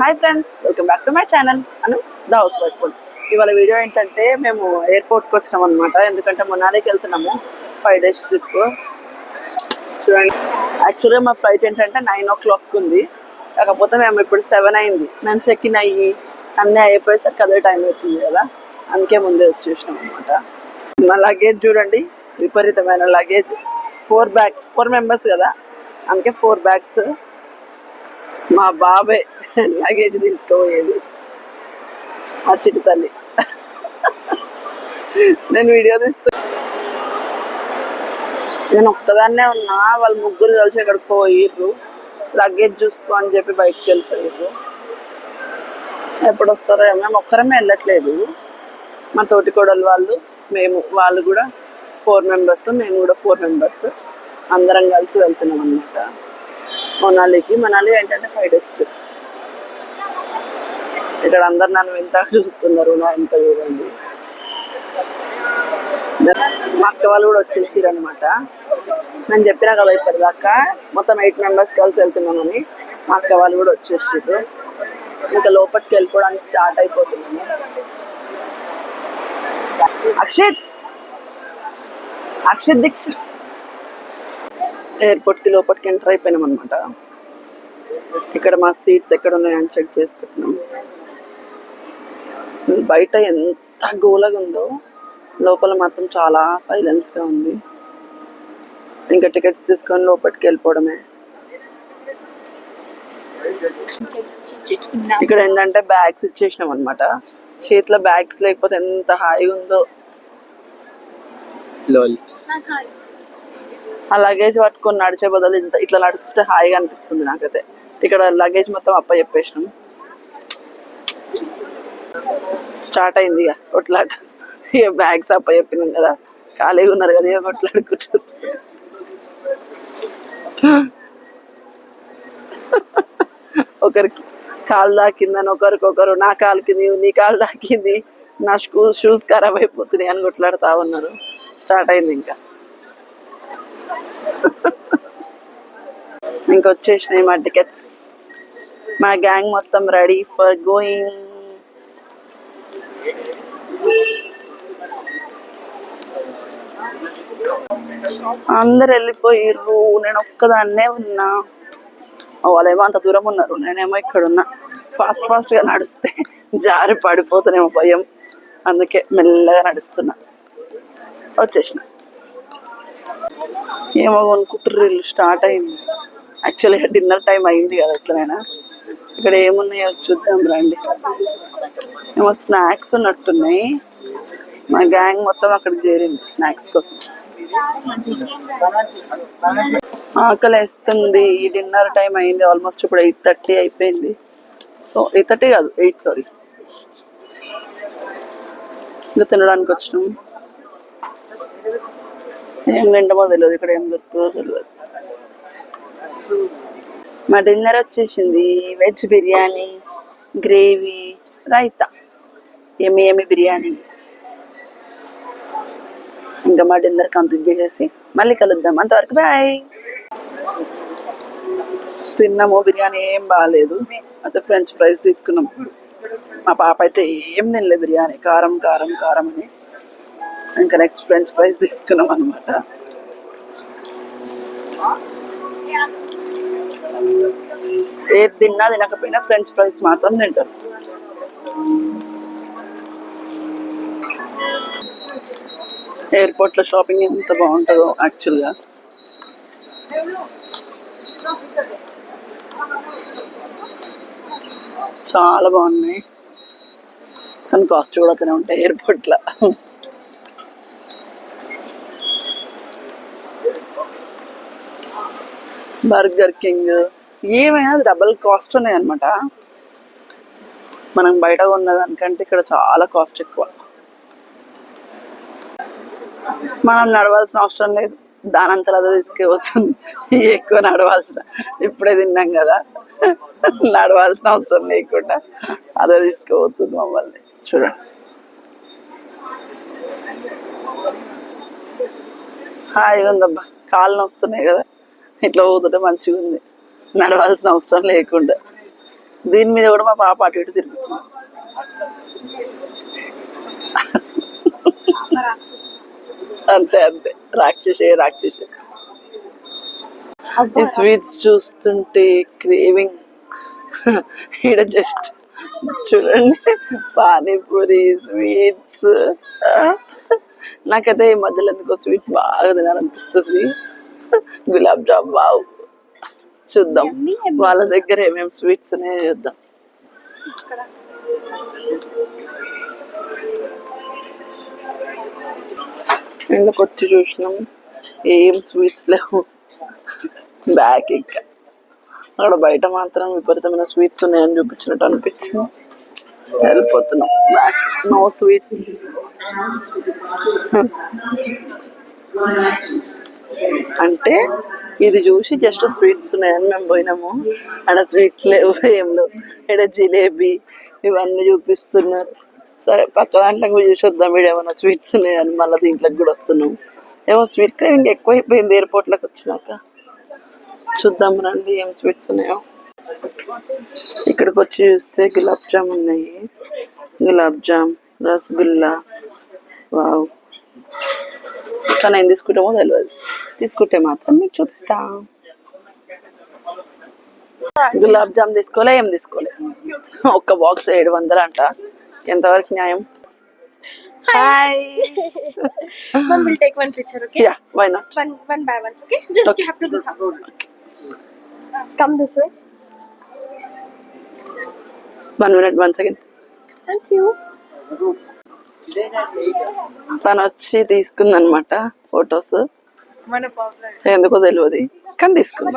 Hi friends welcome back to my channel. Anu the house wife food. ఇవాళ video ఏంటంటే మేము ఎయిర్పోర్ట్కి వచ్చినాం అనమాట ఎందుకంటే మొన్నాలికి వెళ్తున్నాము ఫైవ్ డేస్ ట్రిప్ చూడండి. యాక్చువల్గా మా ఫ్లైట్ ఏంటంటే నైన్ ఓ క్లాక్ ఉంది. కాకపోతే మేము ఇప్పుడు సెవెన్ అయింది. మేము చెక్ ఇన్ అయ్యి అన్నీ అయిపోయేసరికి అదే టైం అవుతుంది కదా. అందుకే ముందే వచ్చేసినాం అనమాట మా లగేజ్ చూడండి విపరీతమైన luggage four bags four members కదా. అందుకే ఫోర్ బ్యాగ్స్ మా బాబాయ్ లగేజ్ తీసుకుపోయేది. ఆ చిటి తల్లి. నేను వీడియో తీస్తా. నేను ఒక్కదాన్నే ఉన్నా వాళ్ళు ముగ్గురు కలిసి ఎక్కడికి పోయిర్రు. లగేజ్ చూసుకో అని చెప్పి బయటకు వెళ్ళిపోయారు ఎప్పుడు వస్తారో ఏమో. మేము ఒక్కరమే వెళ్ళట్లేదు. మా తోటి కోడలు వాళ్ళు మేము వాళ్ళు కూడా ఫోర్ మెంబర్స్ మేము కూడా ఫోర్ మెంబర్స్. అందరం కలిసి వెళ్తున్నాం అనమాట మనాలికి మనాలి ఏంటంటే ఫైవ్ డేస్ ట్రిప్. ఇక్కడ అందరు నన్ను ఎంత చూస్తున్నారు నా ఎంత చూడండి మా అక్క వాళ్ళు కూడా వచ్చేసారు అనమాట నేను చెప్పినా కదా ఇప్పటిదాకా మొత్తం ఎయిట్ మెంబర్స్ కలిసి వెళ్తున్నామని మా అక్క వాళ్ళు కూడా వచ్చేసారు ఇంకా లోపలికి వెళ్ళిపోవడానికి స్టార్ట్ అయిపోతున్నాము. అక్షిత్! అక్షిత్ దీక్షిత్! ఎయిర్పోర్ట్కి లోపలికి ఎంటర్ అయిపోయినాం అనమాట ఇక్కడ మా సీట్స్ ఎక్కడ ఉన్నాయని చెక్ చేసుకుంటున్నాం. బయట ఎంత గోలగా ఉందో లోపల మాత్రం చాలా సైలెన్స్గా ఉంది. ఇంకా టికెట్స్ తీసుకొని లోపలికి వెళ్ళిపోవడమే. ఇక్కడ ఏంటంటే బ్యాగ్స్ ఇచ్చేసినాం అనమాట చేతిలో బ్యాగ్స్ లేకపోతే ఎంత హాయిగా ఉందో. ఆ లగేజ్ పట్టుకొని నడిచే బదులు ఇంత ఇట్లా నడుస్తుంటే హాయిగా అనిపిస్తుంది నాకైతే. ఇక్కడ లగేజ్ మొత్తం అప్ప చెప్పేసినాం. స్టార్ట్ అయింది ఇక కొట్లాట. ఇక బ్యాగ్స్ అప్ప చెప్పినాం కదా. ఖాళీగా ఉన్నారు కదా ఇక కొట్లాడుకుంటారు ఒకరికి కాలు దాకిందని ఒకరికొకరు నా కాలు కింది నీ కాలు దాకింది నా షూ షూస్ ఖరాబ్ అయిపోతున్నాయి అని కొట్లాడుతూ ఉన్నారు. స్టార్ట్ అయింది ఇంకా. ఇంకొచ్చేసినాయి మా టికెట్స్. మా గ్యాంగ్ మొత్తం రెడీ ఫర్ గోయింగ్. అందరు వెళ్ళిపోయిర్రు. నేను ఒక్కదాన్నే ఉన్నా. వాళ్ళేమో అంత దూరం ఉన్నారు. నేనేమో ఇక్కడ ఉన్నా ఫాస్ట్ ఫాస్ట్గా నడిస్తే జారి పడిపోతానేమో భయం. అందుకే మెల్లగా నడుస్తున్నా. వచ్చేసిన. ఏమో కొనుక్కుంటారు వీళ్ళు స్టార్ట్ అయింది. యాక్చువల్గా డిన్నర్ టైం అయింది కదా ఎట్లనైనా. ఇక్కడ ఏమున్నాయో చూద్దాం రండి. ఏమో స్నాక్స్ ఉన్నట్టున్నాయి. మా గ్యాంగ్ మొత్తం అక్కడ చేరింది స్నాక్స్ కోసం. ఆకలి వేస్తుంది ఈ డిన్నర్ టైం అయింది. ఆల్మోస్ట్ ఇప్పుడు ఎయిట్ థర్టీ అయిపోయింది. సో ఎయిట్ థర్టీ కాదు ఎయిట్ సారీ. ఇంకా తినడానికి వచ్చినాం. ఏం తింటామో తెలియదు ఇక్కడ ఏం దొరుకుతుందో తెలియదు మా డిన్నర్ వచ్చేసింది. వెజ్ బిర్యానీ గ్రేవీ రైతా ఏమి ఏమి బిర్యానీ? ఇంకా మా డిన్నర్ కంప్లీట్ చేసేసి మళ్ళీ కలుద్దాం. అంతవరకు బాయ్. తిన్నాము బిర్యానీ ఏం బాగాలేదు అయితే ఫ్రెంచ్ ఫ్రైస్ తీసుకున్నాం. మా పాప అయితే ఏం తినలే బిర్యానీ. కారం కారం కారం అని. ఇంకా నెక్స్ట్ ఫ్రెంచ్ ఫ్రైస్ తీసుకున్నాం అనమాట ఏది తిన్నా తినకపోయినా ఫ్రెంచ్ ఫ్రైస్ మాత్రం తింటారు. ఎయిర్పోర్ట్లో షాపింగ్ ఎంత బాగుంటుందో యాక్చువల్గా చాలా బాగున్నాయి. కానీ కాస్ట్ కూడా అక్కడే ఉంటాయి ఎయిర్పోర్ట్లో బర్గర్ కింగ్ ఏమైనా డబల్ కాస్ట్ ఉన్నాయి అనమాట మనం బయట ఉన్నదానికంటే ఇక్కడ చాలా కాస్ట్ ఎక్కువ. మనం నడవాల్సిన అవసరం లేదు. దానంతలో అదే తీసుకువచ్చింది ఎక్కువ నడవాల్సిన ఇప్పుడే తిన్నాం కదా. నడవాల్సిన అవసరం లేకుండా అదే తీసుకుపోతుంది మమ్మల్ని. చూడండి. హాయిగా ఉందబ్బా కాళ్ళు వస్తున్నాయి కదా. ఇట్లా పోతుంటే మంచిగా ఉంది. నడవాల్సిన అవసరం లేకుండా. దీని మీద కూడా మా పాప అటు ఇటు తిరుగుతుంది. అంతే అంతే. రాక్షసే రాక్షసే. ఈ స్వీట్స్ చూస్తుంటే క్రేవింగ్. ఇక్కడ జస్ట్ చూడండి పానీపూరి స్వీట్స్. నాకైతే ఈ మధ్యలో ఎందుకో స్వీట్స్ బాగా తినాలనిపిస్తుంది. గులాబ్ జామ్ బావు చూద్దాం. వాళ్ళ దగ్గర ఏమేమి స్వీట్స్ ఉన్నాయో చూద్దాం. ఎందుకు వచ్చి చూసినాం ఏం స్వీట్స్ లేవు. బ్యాక్ ఇంకా. అక్కడ బయట మాత్రం విపరీతమైన స్వీట్స్ ఉన్నాయని చూపించినట్టు అనిపించింది. వెళ్ళిపోతున్నాం. బ్యాక్ నో స్వీట్స్ అంటే ఇది చూసి జస్ట్ స్వీట్స్ ఉన్నాయని మేము పోయినాము. ఆడ స్వీట్స్ లేవు ఏం లేవు. ఇక్కడ జిలేబీ ఇవన్నీ చూపిస్తున్నారు. సరే పక్క దాంట్లోకి పోయి చూసొద్దాం. వీడు ఏమైనా స్వీట్స్ ఉన్నాయని మళ్ళీ దీంట్లోకి కూడా వస్తున్నాం. ఏమో స్వీట్ క్రేవింగ్ ఎక్కువైపోయింది ఎయిర్పోర్ట్లోకి వచ్చినాక. చూద్దాం రండి ఏం స్వీట్స్ ఉన్నాయో. ఇక్కడికి వచ్చి చూస్తే గులాబ్ జామ్ ఉన్నాయి. గులాబ్ జామ్ రసగుల్లా. వావ్. కానీ ఏం తీసుకుంటామో తెలియదు తీసుకుంటే మాత్రం మీకు చూపిస్తా. గులాబ్ జామ్ తీసుకోలే ఏం తీసుకోలే ఒక్క బాక్స్ ఏడు వందలు అంట. ఎంతవరకు న్యాయం hi Mom will take one picture, okay? Yeah why not by one, okay? Just Okay. you have to do thumbs up. Come this way. One minute one second Thank you. తను వచ్చి తీసుకుంది అనమాట photos. ఎందుకో తెలియదు కానీ తీసుకుంది.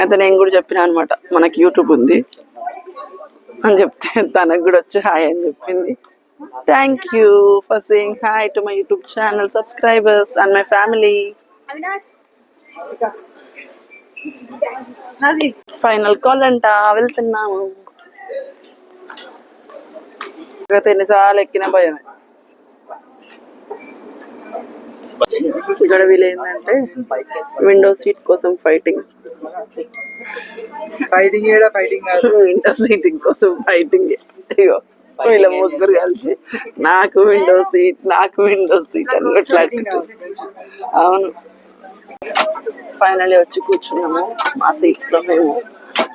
అయితే నేను కూడా చెప్పిన అనమాట మనకి యూట్యూబ్ ఉంది అని చెప్తే తనకు కూడా వచ్చి హాయ్ అని చెప్పింది. Thank you for saying hi to my YouTube channel subscribers and my family final call అంట. వెళ్తున్నాము. గత ఎన్నిసార్లు ఎక్కిన భయమే. ఇక్కడ వీళ్ళు ఏంటంటే విండో సీట్ కోసం ఫైటింగ్ ఫైటింగ్ ఏడా? ఫైటింగ్ కాదు. విండో సీటింగ్ కోసం ఫైటింగ్ ఇగో వీళ్ళ ముగ్గురు కలిసి నాకు విండో సీట్ నాకు విండో సీట్ అని కొట్లాడుకుంటారు అవును. ఫైనల్లీ వచ్చి కూర్చున్నాము. మా సీట్స్లో మేము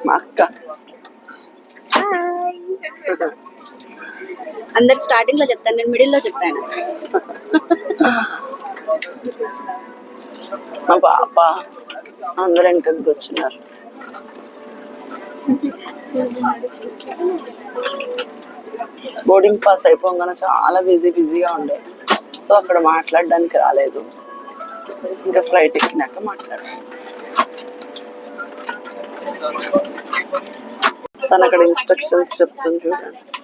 మా అక్క. అందరు స్టార్టింగ్లో చెప్తాను నేను మిడిల్లో చెప్పాను. మా పాప అందరు వెనకకి వచ్చినారు. బోర్డింగ్ పాస్ అయిపోగానే చాలా బిజీ బిజీగా ఉండే. సో అక్కడ మాట్లాడడానికి రాలేదు. ఇంకా ఫ్లైట్ ఎక్కినాక మాట్లాడాను తను అక్కడ ఇన్స్ట్రక్షన్స్ చెప్తుంది చూడండి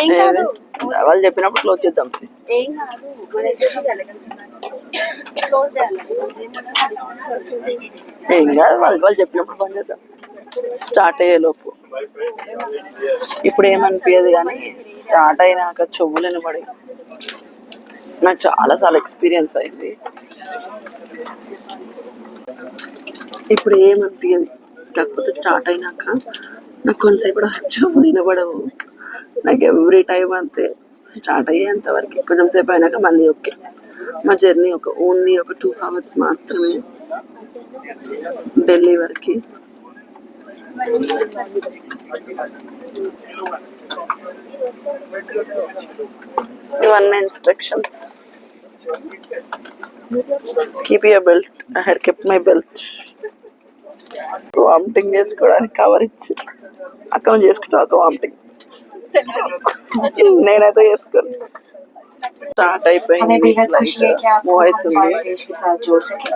ఏం కాదు? వాళ్ళు చెప్పినప్పుడు క్లోజ్ చేద్దాం. ఏం కాదు. వాళ్ళు వాళ్ళు చెప్పినప్పుడు పని చేద్దాం. స్టార్ట్ అయ్యే లోపు. ఇప్పుడు ఏమనిపించదు కానీ స్టార్ట్ అయినాక చెవులని పడి నాకు చాలా సార్లు ఎక్స్పీరియన్స్ అయింది. ఇప్పుడు ఏమనిపించదు కాకపోతే స్టార్ట్ అయినాక నాకు కొంతసేపు చెవులు వినబడవు నాకు ఎవ్రీ టైం అంతే. స్టార్ట్ అయ్యేంత వరకు కొంచెం సేపు అయినాక మళ్ళీ ఓకే. మా జర్నీ ఒక ఓన్లీ ఒక టూ అవర్స్ మాత్రమే. ఢిల్లీ వరకు. ఇవన్నీ instructions keep your belt I had kept my belt vomiting చేసుకోవడానికి కవర్ ఇచ్చి అక్కడ చేసుకుంటా వామిటింగ్. నేనైతే చేసుకోను. టాటా అయిపోయింది అవుతుంది జోర్ సకే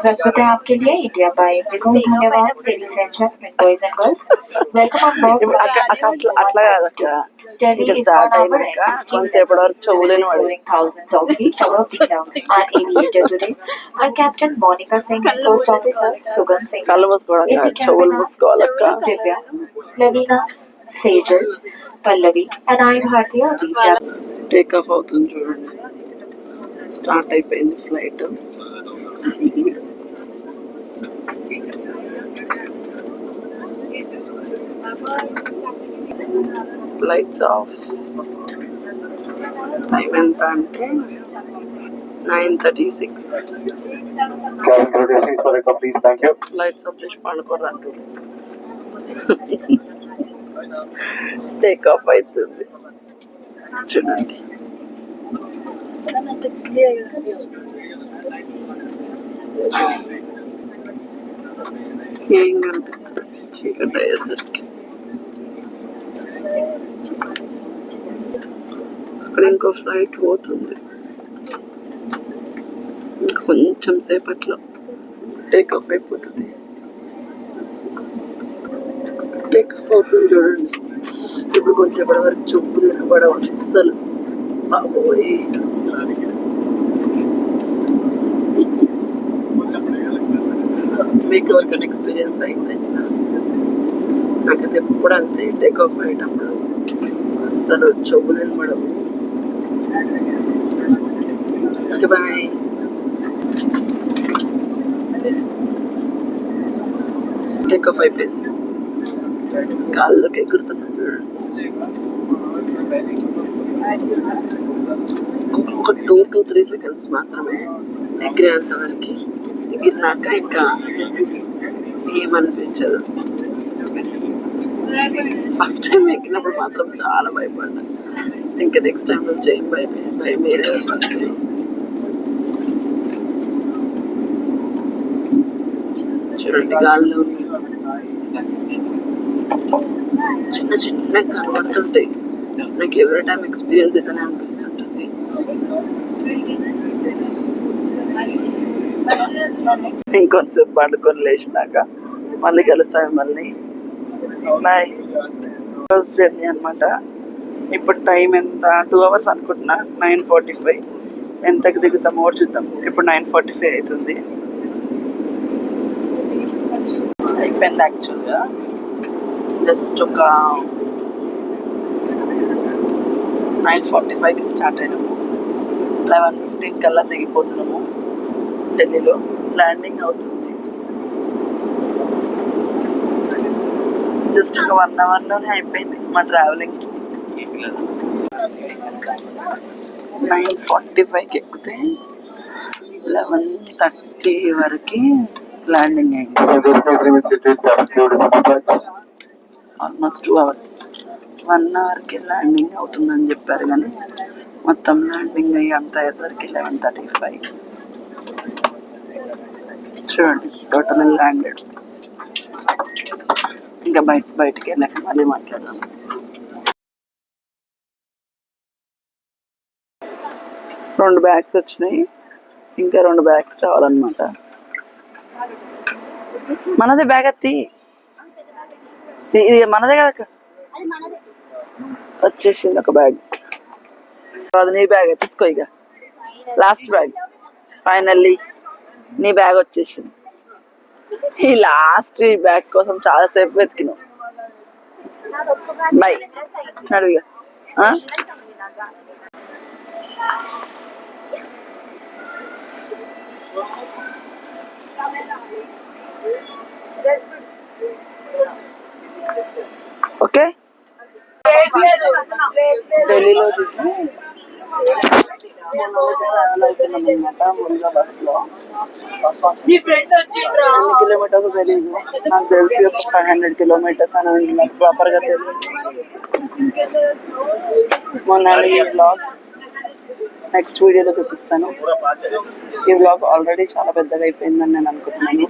ప్రకృతి ఆప్కే లియే India by because ధన్యవాద్ ladies and gentlemen boys and girls welcome అక్క అక్క అట్లా కాదు అక్క ఇంకా స్టార్ట్ అయినాక కొంతసేపటి వరకు చెవులేని వాడు thousands of feet our are aviator today are captain Monika Singh post officer Sugan Singh కళ్ళు మూసుకోవడం చెవులు మూసుకోవాలక్క దివ్య లవీనా సేజల్ పల్లవి అండ్ ఐ భారతీయ టేక్ ఆఫ్ అవుతుంది చూడండి. స్టార్ట్ అయిపోయింది ఫ్లైట్. లైట్స్ ఆఫ్ టైం ఎంత అంటే nine thirty six. Lights off చేసి పండుకోరు అంటారు టేక్ ఆఫ్ అవుతుంది. చూడండి ఏం కనిపిస్తుంది చీకటి అయ్యేసరికి అక్కడ ఇంకో ఫ్లైట్ పోతుంది కొంచెం సేపట్లో టేక్ ఆఫ్ అయిపోతుంది టేక్ ఆఫ్ అవుతుంది చూడండి ఇప్పుడు కొంచెంసేపటి వరకు చూపు వినపడవు అస్సలు బాబోయ్ మీకు ఎవరికైనా ఎక్స్పీరియన్స్ అయింది. నాకైతే ఎప్పుడు అంతే టేక్ ఆఫ్ అయ్యేటప్పుడు అస్సలు చెవులు వినపడవు ఓకే బాయ్ టేక్ ఆఫ్ అయిపోయింది కాళ్ళకి ఎగురుతున్నాను ఇంకొక టూ టూ త్రీ సెకండ్స్ మాత్రమే ఎగిరేంత వరకు ఎగిరినాక ఇంకా ఏమనిపించదు. ఫస్ట్ టైం ఎక్కినప్పుడు మాత్రం చాలా భయపడ్డా. ఇంకా నెక్స్ట్ టైం నుంచి ఏం భయపడి భయం చూడండి గాల్లో చిన్న చిన్న కనబడుతుంటాయి నాకు ఎవరి టైం ఎక్స్పీరియన్స్ అయితేనే అనిపిస్తుంటుంది. ఇంకొంచెం పండుకొని లేచినాక మళ్ళీ కలుస్తాం మళ్ళీ బాయ్ ఫస్ట్ జర్నీ అనమాట ఇప్పుడు టైం ఎంత? టూ అవర్స్ అనుకుంటున్నా. నైన్ ఫార్టీ ఫైవ్ ఎంతకు దిగుతామో కూడా చూద్దాం. ఇప్పుడు నైన్ ఫార్టీ ఫైవ్ అవుతుంది. అయిపోయింది యాక్చువల్గా జస్ట్ ఒక నైన్ ఫార్టీ ఫైవ్కి స్టార్ట్ అయినాము. లెవెన్ ఫిఫ్టీన్ కల్లా దిగిపోతున్నాము ఢిల్లీలో. ల్యాండింగ్ అవుతుంది. జస్ట్ ఒక వన్ అవర్లోనే అయిపోయింది మా ట్రావెలింగ్ నైన్ ఫార్టీ ఫైవ్కి ఎక్కితే లెవెన్ థర్టీ వరకు ల్యాండింగ్ అయింది. ఆల్మోస్ట్ టూ అవర్స్ వన్ అవర్కి ల్యాండింగ్ అవుతుందని చెప్పారు కానీ మొత్తం ల్యాండింగ్ అయ్యి అంత అయ్యేసరికి లెవెన్ థర్టీ ఫైవ్ చూడండి టోటల్ ల్యాండెడ్ ఇంకా బయట బయటికి వెళ్ళాక మళ్ళీ మాట్లాడదాం. రెండు బ్యాగ్స్ వచ్చినాయి. ఇంకా రెండు బ్యాగ్స్ రావాలన్నమాట. మనదే బ్యాగ్ ఎత్తి ఇది ఇది మనదే కదా అక్క? అది మనదే వచ్చేసింది ఒక బ్యాగ్ అది నీ బ్యాగ్ తీసుకో ఇక లాస్ట్ బ్యాగ్ ఫైనల్లీ నీ బ్యాగ్ వచ్చేసింది ఈ లాస్ట్ ఈ బ్యాగ్ కోసం చాలా సేపు వెతికినావు బై నడువు ఇక ఆ? ఓకే? ఢిల్లీలో దిగి ముందుగా బస్సులో ఎన్ని కిలోమీటర్స్ తెలియదు నాకు తెలిసి ఒక ఫైవ్ హండ్రెడ్ కిలోమీటర్స్ అని అంటున్నారు ప్రాపర్గా తెలియదు మొన్న ఈ బ్లాగ్ నెక్స్ట్ వీడియోలో చూపిస్తాను. ఈ బ్లాగ్ ఆల్రెడీ చాలా పెద్దగా అయిపోయిందని నేను అనుకుంటున్నాను.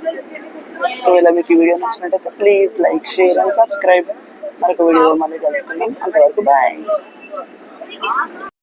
ఒకవేళ మీకు ఈ వీడియో నచ్చినట్టయితే please like share and subscribe మరొక వీడియోలో మళ్ళీ కలుసుకుందాం. అంతవరకు బాయ్